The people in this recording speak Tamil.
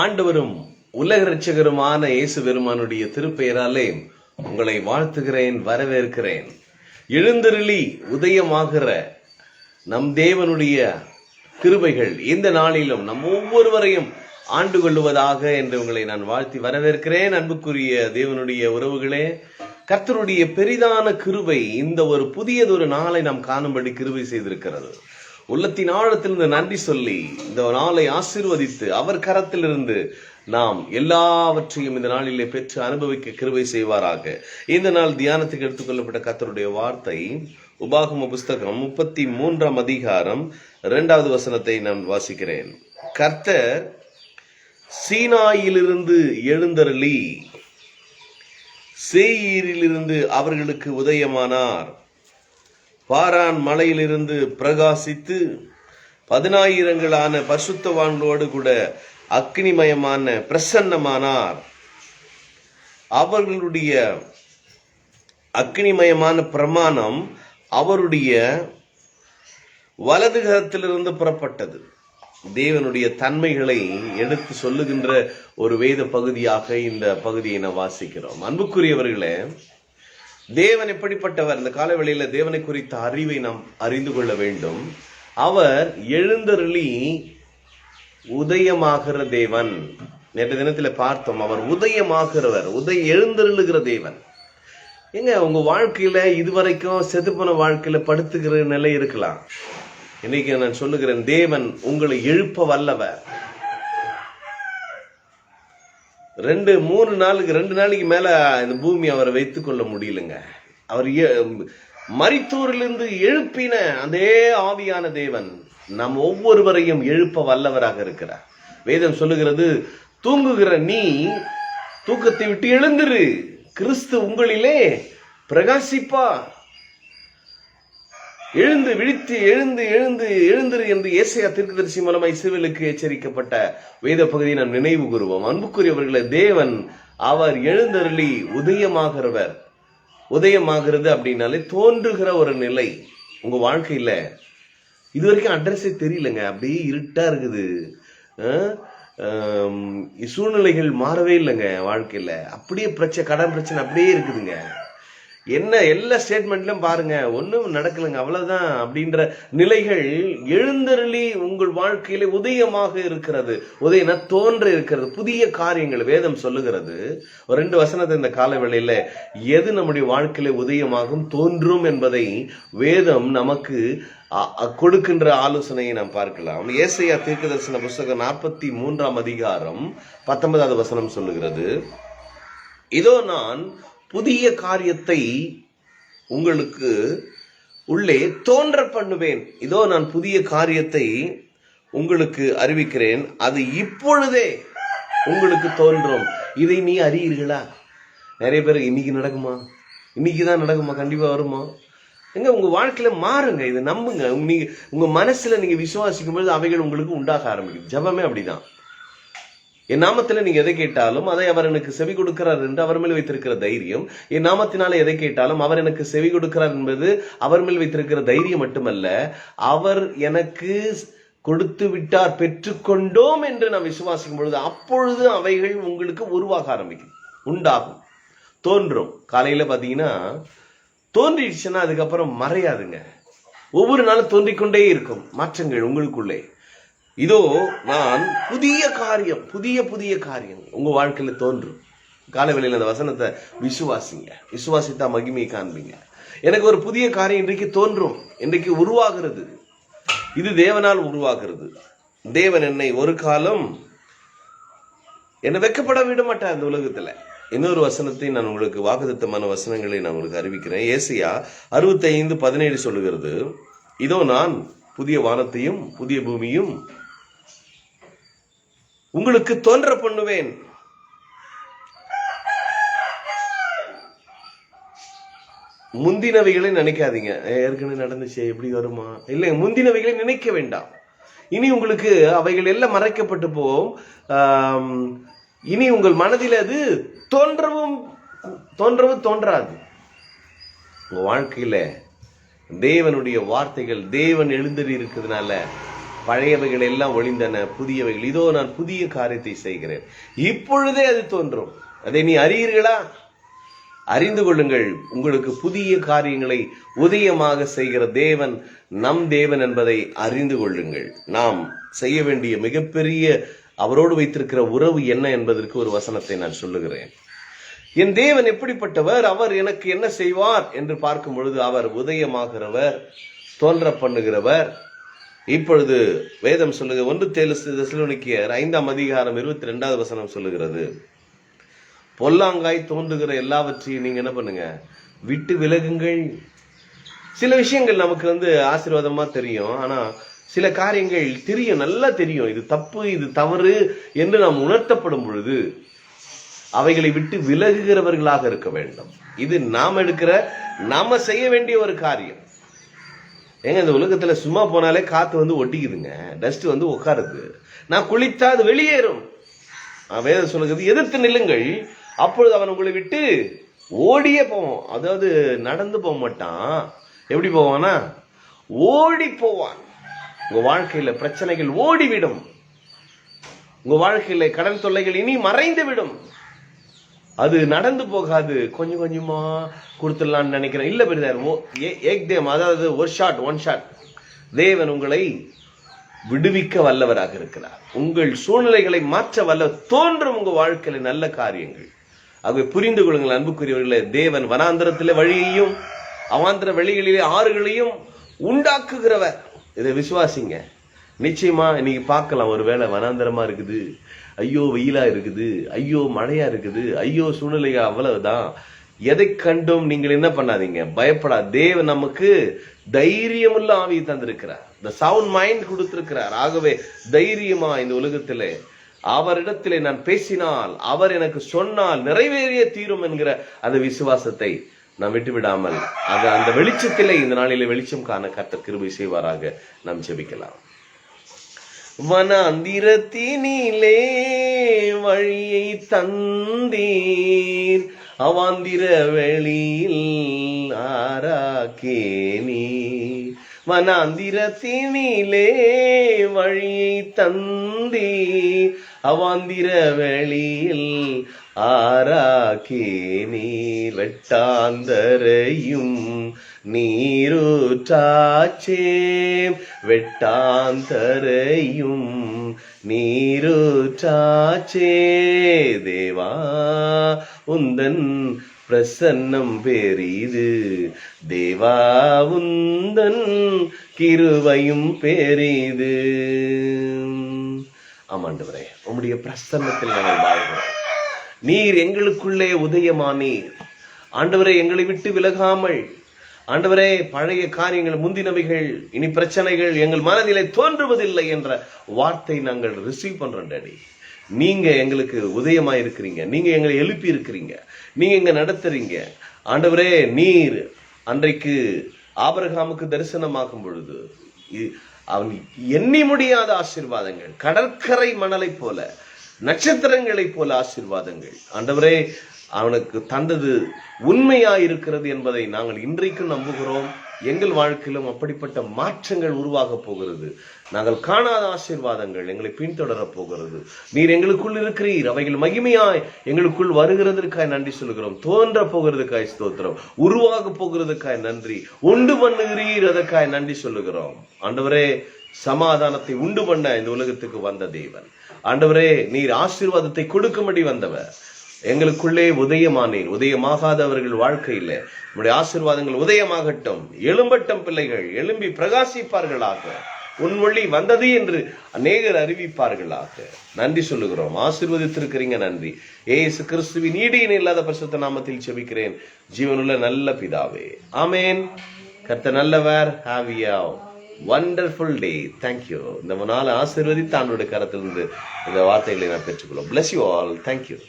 ஆண்டவரும் உலக ரட்சகருமான இயேசு பெருமானுடைய திருப்பெயராலே உங்களை வாழ்த்துகிறேன் வரவேற்கிறேன். எழுந்தருளி உதயமாகிற நம் தேவனுடைய கிருபைகள் இந்த நாளிலும் நம் ஒவ்வொருவரையும் ஆண்டு கொள்ளுவதாக என்று உங்களை நான் வாழ்த்தி வரவேற்கிறேன். அன்புக்குரிய தேவனுடைய உறவுகளே கர்த்தருடைய பெரிதான கிருபை இந்த ஒரு புதியதொரு நாளை நாம் காணும்படி கிருபை செய்திருக்கிறது. உள்ளத்தின் ஆழத்திலிருந்து நன்றி சொல்லி இந்த நாளை ஆசீர்வதித்து அவர் கரத்திலிருந்து நாம் எல்லாவற்றையும் இந்த நாளிலே பெற்று அனுபவிக்க கிருவை செய்வாராக. இந்த நாள் தியானத்துக்கு எடுத்துக்கொள்ளப்பட்ட கர்த்தருடைய வார்த்தை உபாகம புஸ்தகம் முப்பத்தி மூன்றாம் அதிகாரம் இரண்டாவது வசனத்தை நான் வாசிக்கிறேன். கர்த்தர் சீனாயிலிருந்து எழுந்தருளி சேயீரிலிருந்து அவர்களுக்கு உதயமானார். பாரான் மலையிலிருந்து பிரகாசித்து பதினாயிரங்களான பரிசுத்தவான்களோடு கூட அக்னிமயமான பிரசன்னமானார். அவர்களுடைய அக்னிமயமான பிரமாணம் அவருடைய வலது கரத்திலிருந்து புறப்பட்டது. தேவனுடைய தன்மைகளை எடுத்து சொல்லுகின்ற ஒரு வேத பகுதியாக இந்த பகுதியை நாம் வாசிக்கிறோம். அன்புக்குரியவர்களே தேவன் எப்படிப்பட்டவர்? இந்த காலவெளியில தேவனை குறித்த அறிவை நாம் அறிந்து கொள்ள வேண்டும். அவர் எழுந்தருளி உதயமாகிற தேவன். நேற்று தினத்துல பார்த்தோம் அவர் உதயமாகிறவர் உதய எழுந்தருளுகிற தேவன். எங்க உங்க வாழ்க்கையில இதுவரைக்கும் செதுப்பன வாழ்க்கையில படுத்துக்கிற நிலை இருக்கலாம். இன்னைக்கு நான் சொல்லுகிறேன் தேவன் உங்களை எழுப்ப வல்லவர். ரெண்டு மூணு நாளுக்கு ரெண்டு நாளைக்கு மேல இந்த பூமி அவரை வைத்து கொள்ள முடியலங்க. அவர் எ- மரித்தோரிலிருந்து எழுப்பின அதே ஆவியான தேவன் நம் ஒவ்வொருவரையும் எழுப்ப வல்லவராக இருக்கிறார். வேதம் சொல்லுகிறது தூங்குகிற நீ தூக்கத்தை விட்டு எழுந்துரு. கிறிஸ்து உங்களிலே பிரகாசிப்பா எழுந்து விழித்து எழுந்து எழுந்து எழுந்திரு என்று ஏசையா தீர்க்கதரிசி மூலமாய் இஸ்ரவேலுக்கு எச்சரிக்கப்பட்ட வேத பகுதியை நாம் நினைவு கூறுவோம். அன்புக்குரியவர்களே தேவன் அவர் எழுந்தருளி உதயமாகிறவர். உதயமாகிறது அப்படின்னாலே தோன்றுகிற ஒரு நிலை. உங்க வாழ்க்கையில இது வரைக்கும் அட்ரஸே தெரியலங்க. அப்படியே இருட்டா இருக்குது. சூழ்நிலைகள் மாறவே இல்லைங்க வாழ்க்கையில. அப்படியே பிரச்சனை கடன் பிரச்சனை அப்படியே இருக்குதுங்க. என்ன எல்லா ஸ்டேட்மெண்ட்லையும் பாருங்க ஒன்றும் நடக்கலைங்க அவ்வளவுதான் அப்படின்ற நிலைகள் எழுந்தருளி உங்கள் வாழ்க்கையில உதயமாக இருக்கிறது. உதயனா தோன்ற இருக்கிறது. புதிய காரியங்கள் வேதம் சொல்லுகிறது. ஒரு ரெண்டு வசனத்தை இந்த காலவேளையில எது நம்முடைய வாழ்க்கையில உதயமாகும் தோன்றும் என்பதை வேதம் நமக்கு அ- கொடுக்கின்ற ஆலோசனையை நாம் பார்க்கலாம். ஏசையா தீர்க்கதரிசன புஸ்தகம் நாற்பத்தி மூன்றாம் அதிகாரம் பத்தொன்பதாவது வசனம் சொல்லுகிறது. இதோ நான் புதிய காரியத்தை உங்களுக்கு உள்ளே தோன்ற பண்ணுவேன். இதோ நான் புதிய காரியத்தை உங்களுக்கு அறிவிக்கிறேன். அது இப்பொழுதே உங்களுக்கு தோன்றும். இதை நீ அறியீர்களா? நிறைய பேர் இன்னைக்கு நடக்குமா? இன்னைக்கு தான் நடக்குமா? கண்டிப்பாக வருமா? எங்க உங்க வாழ்க்கையில மாறுங்க. இதை நம்புங்க. நீங்க உங்க மனசுல நீங்க விசுவாசிக்கும் பொழுது அவைகள் உங்களுக்கு உண்டாக ஆரம்பிக்கும். ஜெபமே அப்படிதான். என் நாமத்தில் நீங்க எதை கேட்டாலும் அதை அவர் எனக்கு செவி கொடுக்கிறார் என்று அவர் மேல் வைத்திருக்கிற தைரியம். என் நாமத்தினால எதை கேட்டாலும் அவர் எனக்கு செவி கொடுக்கிறார் என்பது அவர் மேல் வைத்திருக்கிற தைரியம் மட்டுமல்ல அவர் எனக்கு கொடுத்து விட்டார் பெற்றுக்கொண்டோம் என்று நாம் விசுவாசிக்கும் பொழுது அப்பொழுது அவைகள் உங்களுக்கு உருவாக ஆரம்பிக்கும் உண்டாகும். தோன்றும். காலையில பாத்தீங்கன்னா தோன்றிடுச்சுன்னா அதுக்கப்புறம் மறையாதுங்க. ஒவ்வொரு நாளும் தோன்றிக்கொண்டே இருக்கும். மாற்றங்கள் உங்களுக்குள்ளே. இதோ நான் புதிய காரியம் புதிய புதிய காரியம். உங்க வாழ்க்கையில தோன்றும் காலவெளியில் அந்த வசனத்தை விசுவாசிங்க. விசுவாசித்தா மகிமையை காண்பீங்க. எனக்கு ஒரு புதிய காரியம் இன்றைக்கு தோன்றும். இன்றைக்கு உருவாகிறது. இது தேவனால் உருவாகிறது. தேவன் என்னை ஒரு காலம் என்னை வெக்கப்பட விட மாட்டேன் அந்த உலகத்தில். இன்னொரு வசனத்தை நான் உங்களுக்கு வாக்குத்தத்தமான வசனங்களை நான் உங்களுக்கு அறிவிக்கிறேன். ஏசியா அறுபத்தைந்து பதினேழு சொல்லுகிறது. இதோ நான் புதிய வானத்தையும் புதிய பூமியும் உங்களுக்கு தோன்ற பண்ணுவேன். முந்தினவைகளை நினைக்காதீங்க. ஏற்கனவே நடந்துச்சு எப்படி வருமா? இல்லை முந்தினவைகளை நினைக்க வேண்டாம். இனி உங்களுக்கு அவைகள் எல்லாம் மறைக்கப்பட்டு போகும். இனி உங்கள் மனதில் அது தோன்றவும் தோன்றவும் தோன்றாது. உங்கள் வாழ்க்கையில தேவனுடைய வார்த்தைகள் தேவன் எழுந்தறி இருக்கிறதுனால பழையவைகள் எல்லாம் ஒளிந்தன புதியவைகள். இதோ நான் புதிய காரியத்தை செய்கிறேன். இப்பொழுதே அது தோன்றும். அதை நீ அறியீர்களா? அறிந்து கொள்ளுங்கள். உங்களுக்கு புதிய காரியங்களை உதயமாக செய்கிற தேவன் நம் தேவன் என்பதை அறிந்து கொள்ளுங்கள். நாம் செய்ய வேண்டிய மிகப்பெரிய அவரோடு வைத்திருக்கிற உறவு என்ன என்பதற்கு ஒரு வசனத்தை நான் சொல்லுகிறேன். என் தேவன் எப்படிப்பட்டவர்? அவர் எனக்கு என்ன செய்வார்? என்று பார்க்கும் பொழுது அவர் உதயமாகிறவர் தோன்ற பண்ணுகிறவர் இப்பொழுது வேதம் சொல்லுக ஒன்று தேலு தெசலோனிக்கேயர் ஐந்தாம் அதிகாரம் இருபத்தி ரெண்டாவது வசனம் சொல்லுகிறது. பொல்லாங்காய் தோன்றுகிற எல்லாவற்றையும் நீங்க என்ன பண்ணுங்க? விட்டு விலகுங்கள். சில விஷயங்கள் நமக்கு வந்து ஆசீர்வாதமா தெரியும் ஆனா சில காரியங்கள் தெரியும் நல்லா தெரியும். இது தப்பு இது தவறு என்று நாம் உணர்த்தப்படும் பொழுது அவைகளை விட்டு விலகுகிறவர்களாக இருக்க வேண்டும். இது நாம் எடுக்கிற நாம செய்ய வேண்டிய ஒரு காரியம். ஏங்க இந்த உலகத்தில் சும்மா போனாலே காற்று வந்து ஒட்டிக்குதுங்க. டஸ்ட் வந்து உட்காருது நான் குளித்தா அது வெளியேறும். ஆஹ் வேதம் சொல்லுகிறது எதிர்த்து நில்லுங்கள். அப்பொழுது அவன் உங்களை விட்டு ஓடியே போவான். அதாவது நடந்து போக மாட்டான். எப்படி போவானா? ஓடி போவான். உங்க வாழ்க்கையில பிரச்சனைகள் ஓடிவிடும். உங்க வாழ்க்கையில கடன் தொல்லைகள் இனி மறைந்து விடும் அது நடந்து போகாது. கொஞ்சம் கொஞ்சமா கொடுத்துடலாம்னு நினைக்கிறேன். இல்ல பிரதர் ஏக்தேம் அதாவது ஒரு ஷாட் ஒன் ஷாட் தேவன் உங்களை விடுவிக்க வல்லவராக இருக்கிறார். உங்கள் சூழ்நிலைகளை மாற்ற வல்ல தோன்றும் உங்க வாழ்க்கையில நல்ல காரியங்கள். ஆகவே புரிந்து கொள்ளுங்கள் அன்புக்குரியவர்களே. தேவன் வனாந்திரத்திலே வழியையும் அவாந்திர வழிகளிலே ஆறுகளையும் உண்டாக்குகிறவர். இதை விசுவாசிங்க. நிச்சயமா இன்னைக்கு பார்க்கலாம். ஒருவேளை வனாந்திரமா இருக்குது. ஐயோ வெயிலா இருக்குது. ஐயோ மழையா இருக்குது. ஐயோ சூழ்நிலை அவ்வளவுதான். எதை கண்டும் நீங்கள் என்ன பண்ணாதீங்க? பயப்படா. தேவ நமக்கு தைரியமுள்ள ஆவியை தந்திருக்கிறார். இந்த சவுண்ட் மைண்ட் கொடுத்திருக்கிறார். ஆகவே தைரியமா இந்த உலகத்திலே. அவரிடத்திலே நான் பேசினால் அவர் எனக்கு சொன்னால் நிறைவேறிய தீரும் என்கிற அந்த விசுவாசத்தை நாம் விட்டுவிடாமல் அது அந்த வெளிச்சத்திலே இந்த நாளிலே வெளிச்சம் காண கர்த்தர் கிருபை செய்வாராக. நாம் ஜெபிக்கலாம். வனாந்திரத்தினிலே வழியை தந்தீர். அவாந்திர வெளியில் ஆராக்கே நீர் வனாந்திரத்தினிலே வழியை தந்தி அவாந்திர வெளியில் ஆராக்கே நீர் வெட்டாந்தரையும் நீருற்றாச்சேம் வெட்டாந்தரையும் நீருற்றாச்சே. தேவா உந்தன் பிரசன்னம் பெரிது. தேவா உந்தன் கிருவையும் பெரிது. ஆமாண்டவரே உம்முடைய பிரசன்னத்தில் நாங்கள் வாழ்கிறோம். நீர் எங்களுக்குள்ளே உதயமானீர். ஆண்டவரை எங்களை விட்டு விலகாமல் ஆண்டவரே பழைய காரியங்கள் முந்தினவைகள் இனி பிரச்சனைகள் எங்கள் மனதிலே தோன்றுவதில்லை என்ற வார்த்தை நாங்கள் ரிசீவ் பண்றோம் டேடி நீங்க எங்களுக்கு உதயமா இருக்கிறீங்க நீங்க எங்களை எழுப்பி இருக்கிறீங்க நீங்க எங்க நடத்துறீங்க. ஆண்டவரே நீர் அன்றைக்கு ஆபரகாமுக்கு தரிசனமாகும் பொழுது இ- அவன் எண்ணி முடியாத ஆசீர்வாதங்கள் கடற்கரை மணலை போல நட்சத்திரங்களைப் போல ஆசீர்வாதங்கள். ஆண்டவரே அவனுக்கு தந்தது உண்மையாயிருக்கிறது என்பதை நாங்கள் இன்றைக்கும் நம்புகிறோம். எங்கள் வாழ்க்கையிலும் அப்படிப்பட்ட மாற்றங்கள் உருவாக போகிறது. நாங்கள் காணாத ஆசீர்வாதங்கள் எங்களை பின்தொடரப் போகிறது. நீர் எங்களுக்குள் இருக்கிறீர். அவைகள் மகிமையாய் எங்களுக்குள் வருகிறதற்காய் நன்றி சொல்கிறோம் தோன்ற போகிறதுக்காய் ஸ்தோத்திரம். உருவாக போகிறதுக்காய் நன்றி. உண்டு பண்ணுகிறீர் அதற்காய் நன்றி சொல்லுகிறோம். ஆண்டவரே சமாதானத்தை உண்டு பண்ண இந்த உலகத்துக்கு வந்த தேவன். ஆண்டவரே நீர் ஆசீர்வாதத்தை கொடுக்கும்படி வந்தவர். எங்களுக்குள்ளே உதயமானேன். உதயமாகாதவர்கள் வாழ்க்கையில் உடைய ஆசீர்வாதங்கள் உதயமாகட்டும். எழும்பட்டும் பிள்ளைகள். எழும்பி பிரகாசிப்பார்களாக. உன் மொழி வந்தது என்று அநேகர் அறிவிப்பார்களாக. நன்றி சொல்லுகிறோம். ஆசிர்வதித்திருக்கிறீங்க நன்றி. ஏசு கிறிஸ்துவின் ஈடியின் இல்லாத பரிசுத்த நாமத்தில் செபிக்கிறேன். ஜீவனுள்ள நல்ல பிதாவே. ஆமேன். கர்த்த நல்லவர். ஹாவியா வண்டர்ஃபுல் டே தேங்க்யூ இந்த நாள் ஆசிர்வதித்து ஆண்டோட கரத்திலிருந்து இந்த வார்த்தைகளை நான் பெற்றுக்கொள்ளும் பிளஸ் யூ ஆல் தேங்க்யூ